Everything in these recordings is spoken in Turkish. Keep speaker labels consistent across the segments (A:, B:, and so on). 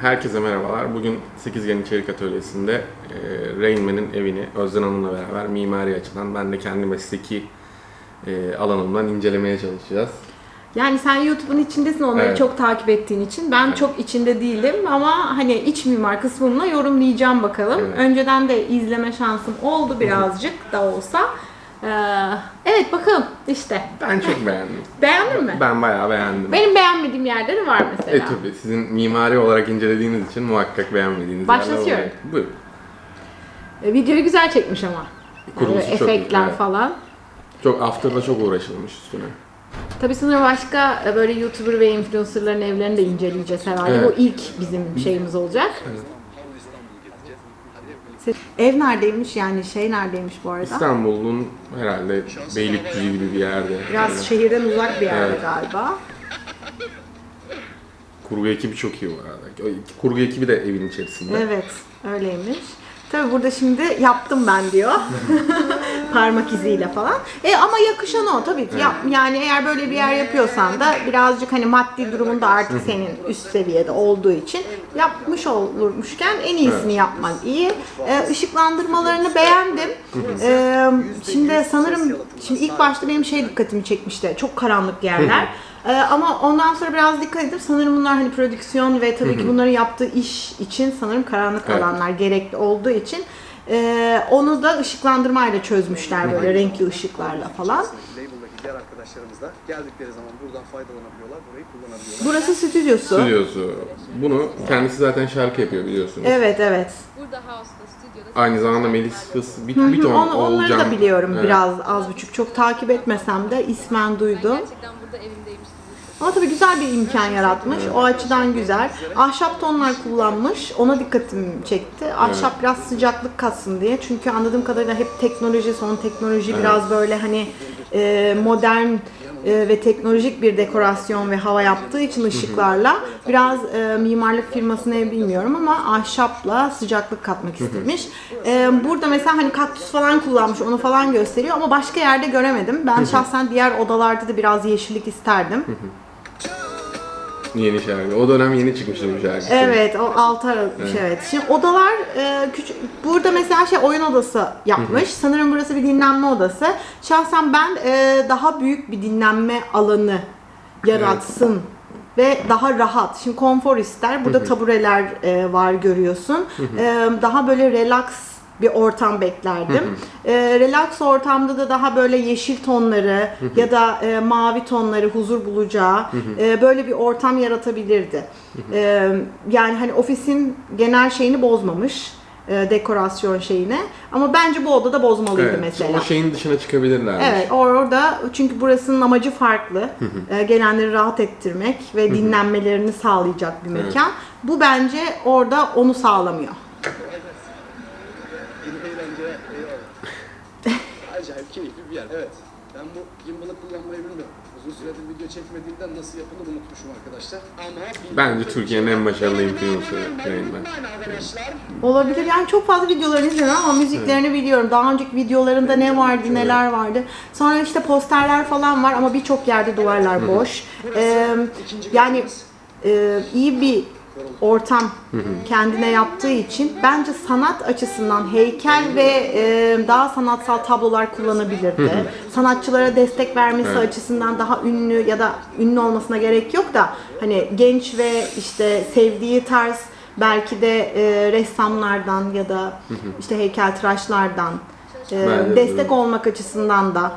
A: Herkese merhabalar. Bugün Sekizgen İçerik Atölyesi'nde e, Rain Man'in evini Özden Hanım'la beraber mimari açıdan ben de kendi mesleki e, alanımdan incelemeye çalışacağız.
B: Yani sen YouTube'un içindesin onları
A: Evet.
B: çok takip ettiğin için. Ben çok içinde değilim ama hani iç mimar kısmımla yorumlayacağım bakalım.
A: Evet.
B: Önceden de izleme şansım oldu birazcık da olsa. Ee, evet bakalım işte.
A: Ben çok beğendim.
B: Beğendin mi?
A: Ben bayağı beğendim.
B: Benim beğenmediğim yerleri var mesela.
A: E tabi sizin mimari olarak incelediğiniz için muhakkak beğenmediğiniz yerler
B: Başlatıyorum.
A: olacak. Buyurun.
B: E, videoyu güzel çekmiş ama.
A: Kurgusu
B: Böyle
A: çok
B: efektler
A: evet.
B: falan.
A: Çok after'da çok uğraşılmış üstüne.
B: Tabii sanırım başka e, böyle YouTuber ve influencerların evlerini de inceleyeceğiz herhalde.
A: Evet.
B: Bu ilk bizim şeyimiz olacak. Ev neredeymiş yani şey neredeymiş bu arada?
A: İstanbul'un herhalde Beylikdüzü gibi bir yerde.
B: Biraz
A: Böyle.
B: şehirden uzak bir yerde
A: Evet.
B: galiba.
A: Kurgu ekibi çok iyi bu arada. Kurgu ekibi de evin içerisinde.
B: Evet, öyleymiş. Tabii burada şimdi yaptım ben diyor. Parmak iziyle falan. E ama yakışan o tabii ki. Yap, yani eğer böyle bir yer yapıyorsan da birazcık hani maddi durumunda artık senin üst seviyede olduğu için yapmış olurmuşken en iyisini yapman iyi. E, ışıklandırmalarını beğendim. E, şimdi sanırım şimdi ilk başta benim şey dikkatimi çekmişti. Çok karanlık yerler. Ee, ama ondan sonra biraz dikkat edip sanırım bunlar hani prodüksiyon ve tabii ki bunların yaptığı iş için sanırım karanlık
A: Evet.
B: alanlar gerekli olduğu için e, onu da ışıklandırmayla çözmüşler böyle renkli ışıklarla falan.
C: Diğer arkadaşlarımız da geldikleri zaman buradan faydalanabiliyorlar, burayı kullanabiliyorlar.
B: Burası stüdyosu.
A: Stüdyosu. Bunu kendisi zaten şarkı yapıyor biliyorsunuz.
B: Evet evet.
D: Burada house'da, stüdyoda.
A: Aynı zamanda Melis Kız, bir, bir ton
B: onu, onları
A: Oğulcan.
B: da biliyorum
A: Evet.
B: biraz az buçuk. Çok takip etmesem de ismen duydum.
D: Gerçekten burada evimdeymiş gibi
B: Ama tabii güzel bir imkan yaratmış. O açıdan güzel. Ahşap tonlar kullanmış. Ona dikkatimi çekti. Ahşap biraz sıcaklık katsın diye. Çünkü anladığım kadarıyla hep teknoloji, son teknoloji biraz böyle hani e, modern e, ve teknolojik bir dekorasyon ve hava yaptığı için ışıklarla biraz e, mimarlık firması ne bilmiyorum ama ahşapla sıcaklık katmak istemiş. E, burada mesela hani kaktüs falan kullanmış onu falan gösteriyor ama başka yerde göremedim. Ben şahsen diğer odalarda da biraz yeşillik isterdim.
A: Yeni şarkı. O dönem yeni çıkmıştı bu şarkı.
B: Evet, o 6 Aralıkmış evet. Şimdi odalar e, küçük. Burada mesela şey oyun odası yapmış. Sanırım burası bir dinlenme odası. Şahsen ben e, daha büyük bir dinlenme alanı yaratsın ve daha rahat. Şimdi konfor ister. Burada tabureler e, var görüyorsun. E, daha böyle relax bir ortam beklerdim. E, relax ortamda da daha böyle yeşil tonları ya da e, mavi tonları huzur bulacağı e, böyle bir ortam yaratabilirdi. E, yani hani ofisin genel şeyini bozmamış e, dekorasyon şeyini ama bence bu odada bozmalıydı
A: Evet,
B: mesela.
A: O şeyin dışına çıkabilirler.
B: Evet orada çünkü burasının amacı farklı. Ee, gelenleri rahat ettirmek ve dinlenmelerini sağlayacak bir mekan. Bu bence orada onu sağlamıyor.
C: Keyifli bir yer. Evet. Ben bu gimbal'ı kullanmayı bilmiyorum. Uzun süredir video çekmediğimden nasıl yapılır unutmuşum arkadaşlar. Ama
A: Bence Türkiye'nin en başarılı influencer'ı Rain
C: arkadaşlar.
B: Olabilir. Yani çok fazla videolarını izliyorum ama müziklerini biliyorum. Daha önceki videolarında ne vardı, neler vardı. Sonra işte posterler falan var ama birçok yerde duvarlar boş. Ee, yani e, iyi bir ortam kendine yaptığı için bence sanat açısından heykel ve e, daha sanatsal tablolar kullanabilirdi. Sanatçılara destek vermesi
A: Evet.
B: açısından daha ünlü ya da ünlü olmasına gerek yok da hani genç ve işte sevdiği tarz belki de e, ressamlardan ya da işte heykeltıraşlardan e,
A: Bence de
B: destek olmak açısından da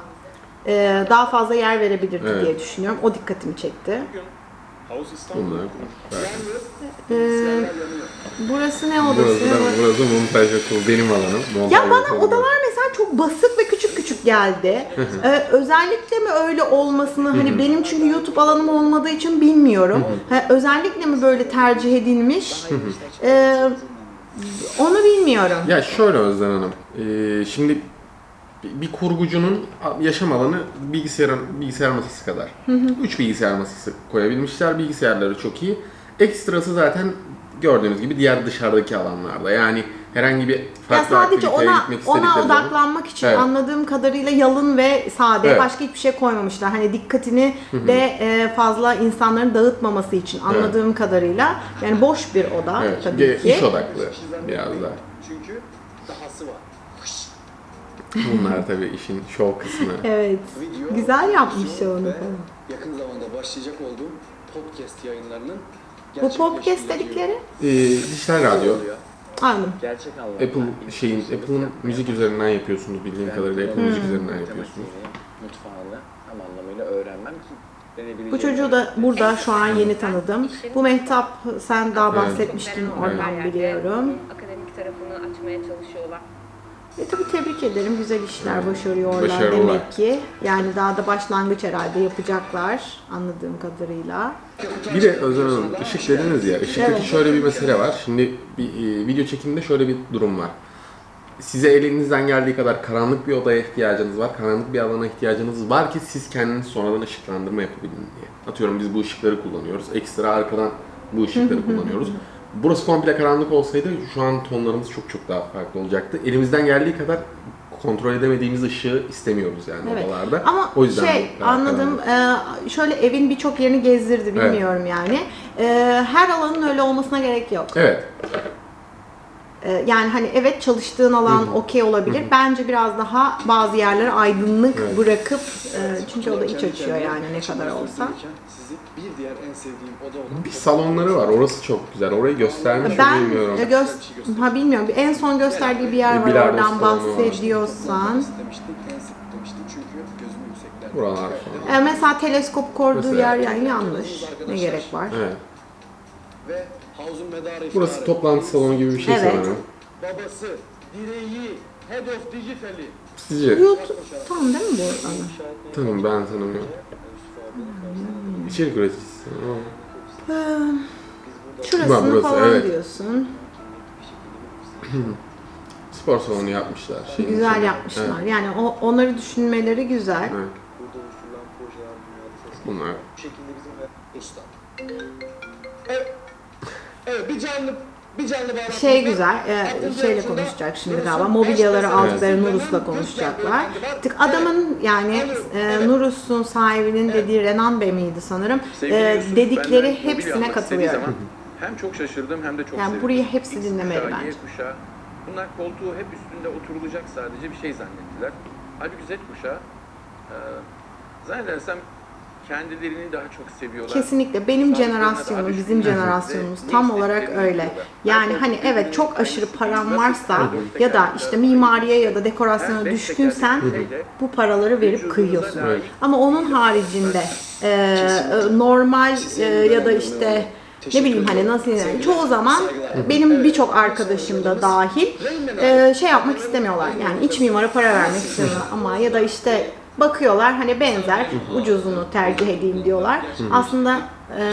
B: e, daha fazla yer verebilirdi
A: Evet.
B: diye düşünüyorum. O dikkatimi çekti.
C: Havuz İstanbul.
A: Bunlar.
B: E, burası ne odası?
A: Burası da, burası montaj okulu. Benim alanım. Montaj
B: Ya bana
A: okulu.
B: odalar mesela çok basık ve küçük küçük geldi. Ee, özellikle mi öyle olmasını hani benim çünkü YouTube alanım olmadığı için bilmiyorum. Ha, özellikle mi böyle tercih edilmiş? Ee, onu bilmiyorum.
A: Ya şöyle Özden Hanım. Ee, şimdi bir kurgucunun yaşam alanı bilgisayar bilgisayar masası kadar. Üç bilgisayar masası koyabilmişler. Bilgisayarları çok iyi. Ekstrası zaten gördüğünüz gibi diğer dışarıdaki alanlarda. Yani herhangi bir
B: Ya
A: farklı
B: sadece
A: aktiviteye
B: ona
A: gitmek
B: ona odaklanmak için
A: Evet.
B: anladığım kadarıyla yalın ve sade
A: Evet.
B: başka hiçbir şey koymamışlar. Hani dikkatini de e, fazla insanların dağıtmaması için anladığım kadarıyla yani boş bir oda
A: Evet,
B: tabii ki.
A: iş odaklı biraz daha.
C: Çünkü dahası var.
A: Bunlar tabii işin şov kısmı.
B: Evet.
C: Video,
B: Güzel yapmış
C: ve
B: falan.
C: Yakın zamanda başlayacak olduğum podcast yayınlarının
B: Bu podcast dedikleri
A: Ee, dijital radyo.
B: anladım.
E: Gerçek anlamda
A: Apple şeyin, Apple'ın müzik üzerinden yapıyorsunuz bildiğim kadarıyla Apple müzik üzerinden yapıyorsunuz.
E: Mutfağını tam anlamıyla öğrenmem ki.
B: Bu çocuğu da burada şu an yeni tanıdım. Bu Mehtap sen daha
A: Evet.
B: bahsetmiştin oradan biliyorum.
D: Akademik tarafını açmaya çalışıyorlar.
B: E tabii tebrik ederim. Güzel işler başarıyorlar
A: Başarılılar.
B: demek ki. Yani daha da başlangıç herhalde yapacaklar anladığım kadarıyla.
A: Bir de Özlem Hanım, ışık dediniz ya, ışıktaki
B: Evet.
A: şöyle bir mesele var. Şimdi bir e, video çekiminde şöyle bir durum var. Size elinizden geldiği kadar karanlık bir odaya ihtiyacınız var, karanlık bir alana ihtiyacınız var ki siz kendiniz sonradan ışıklandırma yapabilin diye. Atıyorum biz bu ışıkları kullanıyoruz, ekstra arkadan bu ışıkları kullanıyoruz. Burası komple karanlık olsaydı şu an tonlarımız çok çok daha farklı olacaktı. Elimizden geldiği kadar kontrol edemediğimiz ışığı istemiyoruz yani
B: Evet.
A: odalarda.
B: Ama
A: o yüzden
B: şey anladım
A: karanlık.
B: e, şöyle evin birçok yerini gezdirdi bilmiyorum yani. E, her alanın öyle olmasına gerek yok.
A: Evet.
B: E, yani hani evet çalıştığın alan okey olabilir. Bence biraz daha bazı yerlere aydınlık
A: Evet.
B: bırakıp e, çünkü o da iç açıyor yani ne
C: içimde
B: kadar olsa.
C: Sizi bir diğer en sevdiğim oda olan
A: Bir salonları var. Orası çok güzel. Orayı göstermiş mi
B: Ben
A: bilmiyorum.
B: e, göz ha bilmiyorum en son gösterdiği bir yer var
A: Bilardo
B: oradan
A: salonu var.
B: bahsediyorsan.
C: istemiştik, en sık demiştik çünkü gözüm yükseklerde.
A: Buralar falan.
B: E, mesela teleskop koyduğu
A: Mesela.
B: yer yani yanlış. Ne gerek var?
A: Evet.
C: Ve havuzun medarı
A: Burası toplantı salonu gibi bir şey
B: Evet.
A: sanırım.
C: Babası, direği, head of digitali.
A: Sizce?
B: YouTube tamam değil mi bu?
A: Tamam ben tanımıyorum. İçerik üreticisi. Ama
B: Ee, Şurasını
A: burası,
B: falan
A: evet.
B: diyorsun.
A: Spor salonu yapmışlar. şeyin
B: Güzel
A: içine.
B: yapmışlar.
A: Evet.
B: Yani o, onları düşünmeleri güzel.
A: evet.
C: Burada oluşturulan projeler dünyada ses
A: Bunlar.
C: Bu şekilde bizim ve usta. Evet. Evet bir canlı bir canlı bağlantı.
B: Şey güzel, e, şeyle konuşacak şimdi galiba. Mobilyaları aldıkları Nurus'la konuşacaklar. Tık adamın yani e, Nurus'un sahibinin dediği Renan Bey miydi sanırım. E, dedikleri hepsine katılıyorum.
F: Hem çok şaşırdım hem de çok
B: Yani
F: sevindim.
B: burayı hepsi dinlemeli bence.
F: Bunlar koltuğu hep üstünde oturulacak sadece bir şey zannettiler. Halbuki Z kuşağı, e, zannedersem kendilerini daha çok seviyorlar.
B: Kesinlikle. Benim jenerasyonum, bizim jenerasyonumuz tam olarak öyle. Yani hani evet çok aşırı
F: Nasıl
B: varsa ya da işte mimariye ya da dekorasyona düşkünsen bu paraları verip kıyıyorsun. Ama onun haricinde e, e, normal e, ya da işte ne bileyim hani nasıl yani çoğu zaman benim birçok arkadaşım da dahil e, şey yapmak istemiyorlar. Yani iç mimara para vermek istemiyorlar ama ya da işte bakıyorlar hani benzer ucuzunu tercih edeyim diyorlar. Aslında e,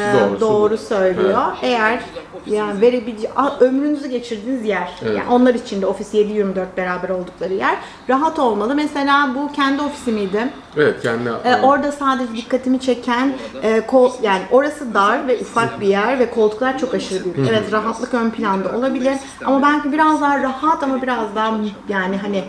B: doğru söylüyor. Eğer yani verebileceği a- ömrünüzü geçirdiğiniz yer.
A: Evet.
B: Yani onlar için de ofis 7-24 beraber oldukları yer rahat olmalı. Mesela bu kendi ofisi miydi?
A: Evet kendi
B: Ee, orada sadece dikkatimi çeken e, kol, yani orası dar ve ufak bir yer ve koltuklar çok aşırı büyük. Evet rahatlık ön planda olabilir ama belki biraz daha rahat ama biraz daha yani hani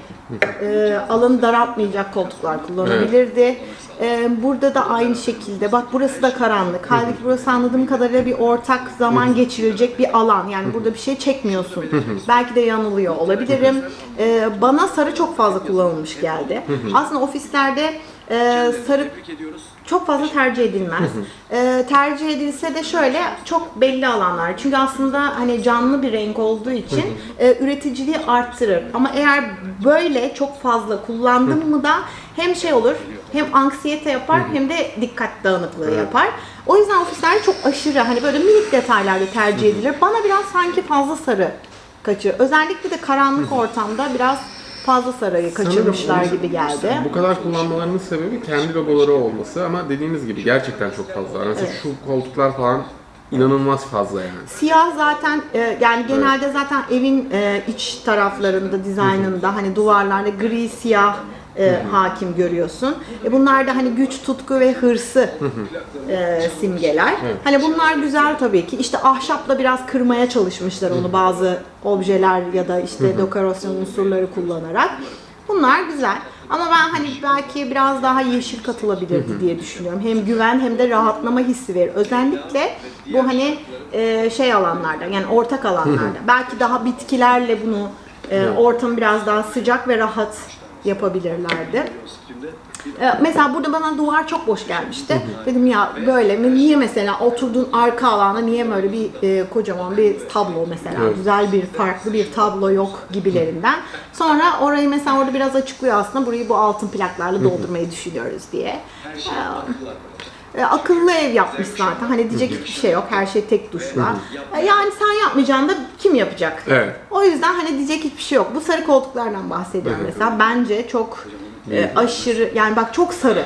B: e, alanı daraltmayacak koltuklar kullanabilirdi. E, burada da aynı şekilde bak burası da karanlık. Halbuki burası anladığım kadarıyla bir ortak zaman geçirilecek bir alan. Yani burada bir şey çekmiyorsun. belki de yanılıyor olabilirim. E, bana sarı çok fazla kullanılmış geldi. Aslında ofislerde e, sarı
C: Tebrik ediyoruz.
B: çok fazla tercih edilmez. Ee, tercih edilse de şöyle çok belli alanlar. Çünkü aslında hani canlı bir renk olduğu için e, üreticiliği arttırır. Ama eğer böyle çok fazla kullandın mı da hem şey olur hem anksiyete yapar hem de dikkat dağınıklığı yapar. O yüzden ofisler çok aşırı hani böyle minik detaylarda tercih edilir. Bana biraz sanki fazla sarı kaçıyor. Özellikle de karanlık ortamda biraz fazla sarıyı kaçırmışlar
A: Sanırım
B: gibi geldi.
A: Bu kadar kullanmalarının sebebi kendi logoları olması ama dediğiniz gibi gerçekten çok fazla. Mesela şu koltuklar falan inanılmaz fazla yani.
B: Siyah zaten e, yani genelde zaten evin e, iç taraflarında, dizaynında hani duvarlarda gri siyah e, hakim görüyorsun. E, bunlar da hani güç, tutku ve hırsı e, simgeler. Hani bunlar güzel tabii ki. İşte ahşapla biraz kırmaya çalışmışlar onu bazı objeler ya da işte dekorasyon unsurları kullanarak. Bunlar güzel. Ama ben hani belki biraz daha yeşil katılabilirdi diye düşünüyorum. Hem güven hem de rahatlama hissi verir. Özellikle bu hani e, şey alanlarda yani ortak alanlarda. belki daha bitkilerle bunu e, ortamı biraz daha sıcak ve rahat yapabilirlerdi. Ee, Mesela burada bana duvar çok boş gelmişti. Dedim ya böyle mi? Niye mesela oturduğun arka alanda niye böyle bir e, kocaman bir tablo mesela
A: Evet.
B: güzel bir farklı bir tablo yok gibilerinden. Sonra orayı mesela orada biraz açıklıyor aslında burayı bu altın plaklarla doldurmayı düşünüyoruz diye. Ee, e, akıllı ev yapmış zaten. Hani diyecek hiçbir şey yok. Her şey tek tuşla. E, yani sen yapmayacaksın da kim yapacak?
A: Evet.
B: O yüzden hani diyecek hiçbir şey yok. Bu sarı koltuklardan bahsediyorum mesela. Bence çok e, aşırı yani bak çok sarı.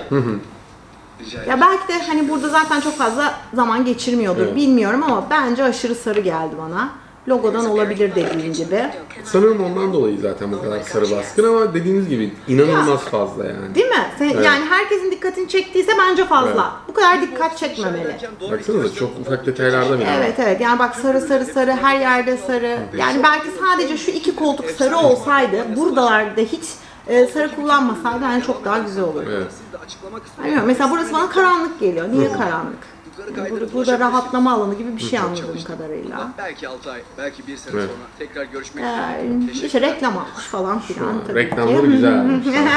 B: Ya belki de hani burada zaten çok fazla zaman geçirmiyordur
A: Evet.
B: bilmiyorum ama bence aşırı sarı geldi bana. Logodan olabilir dediğin gibi.
A: Sanırım ondan dolayı zaten bu kadar sarı baskın ama dediğiniz gibi inanılmaz fazla yani.
B: Değil mi? Sen,
A: Evet.
B: Yani herkesin dikkatini çektiyse bence fazla. Bu kadar dikkat çekmemeli.
A: Baksanıza çok ufak detaylarda bile. var.
B: Evet evet yani bak sarı sarı sarı her yerde sarı. Yani belki sadece şu iki koltuk sarı olsaydı buradalarda hiç e, sarı kullanmasaydı yani çok daha güzel olurdu.
A: Evet.
B: Bilmiyorum, mesela burası bana karanlık geliyor. Niye karanlık?
C: Yukarı
B: Burada,
C: kaydırıp
B: burada rahatlama alanı gibi bir şey
C: Çok
B: anladığım
C: çalıştım.
B: kadarıyla.
C: Bundan Belki 6 ay, belki 1 sene
A: Evet.
C: sonra tekrar görüşmek
B: Ee,
C: üzere.
B: işte
C: Teşekkürler.
B: reklam almış falan filan tabii
A: Reklamları
B: ki.
A: güzel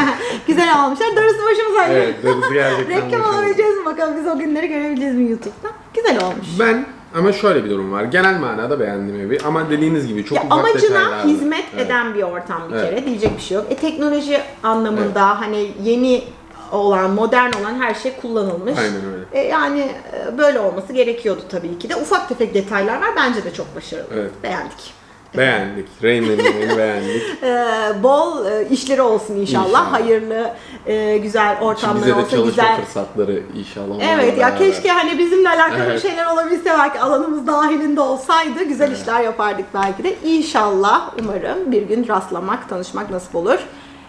B: güzel almışlar. Darısı başımıza.
A: Evet, darısı gerçekten
B: reklam
A: başarılı.
B: alabileceğiz mi bakalım biz o günleri görebileceğiz mi YouTube'da? Güzel olmuş.
A: Ben ama şöyle bir durum var. Genel manada beğendim evi ama dediğiniz gibi çok
B: Ya
A: ufak
B: amacına
A: detaylarda.
B: hizmet
A: Evet.
B: eden bir ortam bir
A: Evet.
B: kere diyecek bir şey yok. E teknoloji anlamında hani yeni olan, modern olan her şey kullanılmış.
A: Aynen öyle.
B: E, yani e, böyle olması gerekiyordu tabii ki de. Ufak tefek detaylar var. Bence de çok başarılı.
A: Evet.
B: Beğendik.
A: Beğendik. Rainman'in evini beğendik.
B: E, bol e, işleri olsun inşallah.
A: İnşallah.
B: Hayırlı, e, güzel ortamlar
A: Bize de
B: olsa
A: çalışma
B: güzel.
A: fırsatları inşallah. onlarla
B: Evet ya
A: beraber.
B: keşke hani bizimle alakalı
A: Evet.
B: bir şeyler olabilse belki alanımız dahilinde olsaydı güzel işler yapardık belki de. İnşallah umarım bir gün rastlamak, tanışmak nasip olur.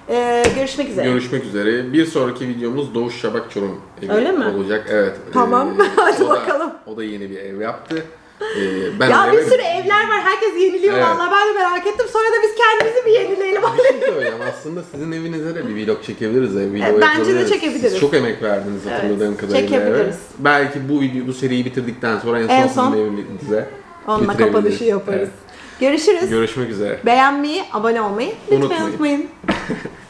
B: Ee, görüşmek üzere.
A: Görüşmek üzere. Bir sonraki videomuz Doğuş Şabak Çorum evi
B: Öyle mi?
A: olacak. Evet.
B: Tamam. Hadi
A: o da-
B: bakalım.
A: o da yeni bir ev yaptı. Ee, ben
B: ya bir
A: eve-
B: sürü evler var. Herkes yeniliyor
A: Evet.
B: vallahi. Ben de merak ettim. Sonra da biz kendimizi bir yenileyelim.
A: Bir şey söyleyeceğim. Aslında sizin evinize de bir vlog çekebiliriz. Ev video
B: Evet, bence de
A: yapabiliriz.
B: çekebiliriz.
A: Siz çok emek verdiniz
B: Evet,
A: hatırladığım kadarıyla.
B: çekebiliriz.
A: eve. Belki bu video, bu seriyi bitirdikten sonra en son,
B: En son
A: sizin evinize
B: Onunla
A: bitirebiliriz.
B: kapanışı yaparız.
A: Evet.
B: Görüşürüz.
A: Görüşmek üzere.
B: Beğenmeyi, abone olmayı lütfen
A: Unutmayın.
B: unutmayın.